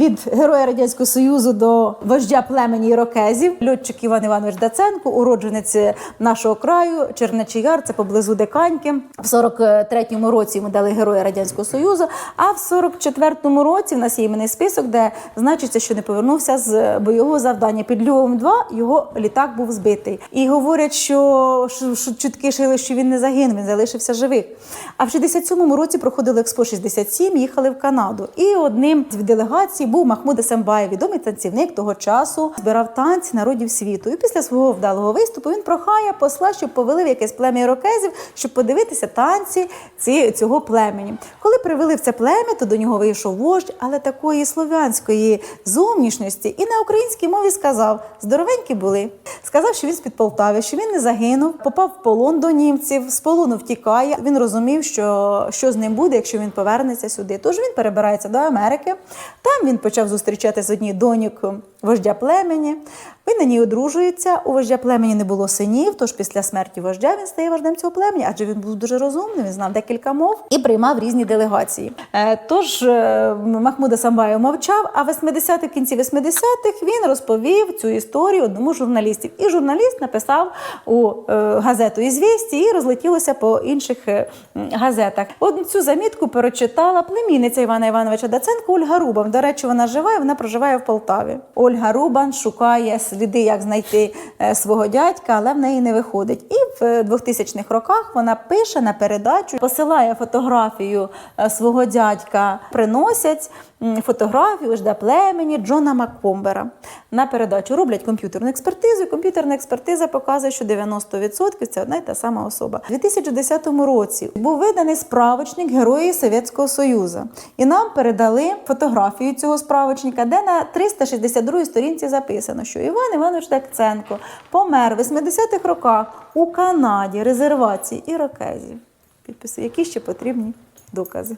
від героя радянського союзу до вождя племені ірокезів. Льотчик Іван Іванович Даценко, уродженець нашого краю, Чернечий Яр, це поблизу Диканьки. В 43-му році йому дали героя радянського союзу. А в 44-му році в нас є іменний список, де значиться, що не повернувся з бойового завдання. Під Львовом 2 його літак був збитий. І говорять, що, що, чутки шили, що він не загинув, він залишився живих. А в 67-му році проходили Експо 67, їхали в Канаду. І одним з делегацій був Махмуд Есембаєв, відомий танцівник того часу, збирав танці народів світу. І після свого вдалого виступу він прохає посла, щоб повели в якесь плем'я ірокезів, щоб подивитися танці ці, цього племені. Коли привели в це плем'я, то до нього вийшов вождь, але такої слов'янської зовнішності і на українській мові сказав: здоровенькі були. Сказав, що він з-під Полтави, що він не загинув, попав в полон до німців, з полону втікає. Він розумів, що, що з ним буде, якщо він повернеться сюди. Тож він перебирається до Америки. Там він почав зустрічати з однією доньок вождя племені. Він на ній одружується. У вождя племені не було синів, тож після смерті вождя він стає вождем цього племені, адже він був дуже розумним, він знав декілька мов і приймав різні делегації. Е, Тож е, Махмуда Самбаєв мовчав, а в 80-х, в кінці 80-х він розповів цю історію одному з журналістів. І журналіст написав у е, газету «Ізвєсті» і розлетілося по інших газетах. От цю замітку перечитала племінниця Івана Івановича Даценко Ольга Рубан. До речі, вона жива вона проживає в Полтаві. Ольга Рубан шукає сліди, як знайти е, свого дядька, але в неї не виходить. І в 2000-х роках вона пише на передачу, посилає фотографію е, свого дядька, приносять фотографію жда племені Джона Маккомбера. На передачу роблять комп'ютерну експертизу, і комп'ютерна експертиза показує, що 90% це одна й та сама особа. У 2010 році був виданий справочник Герої Совєтського Союзу. І нам передали фотографію цього справочника, де на 362 сторінці записано, що Іван Іванович Дакценко помер в 80-х роках у Канаді резервації ірокезів. Підписи, які ще потрібні докази.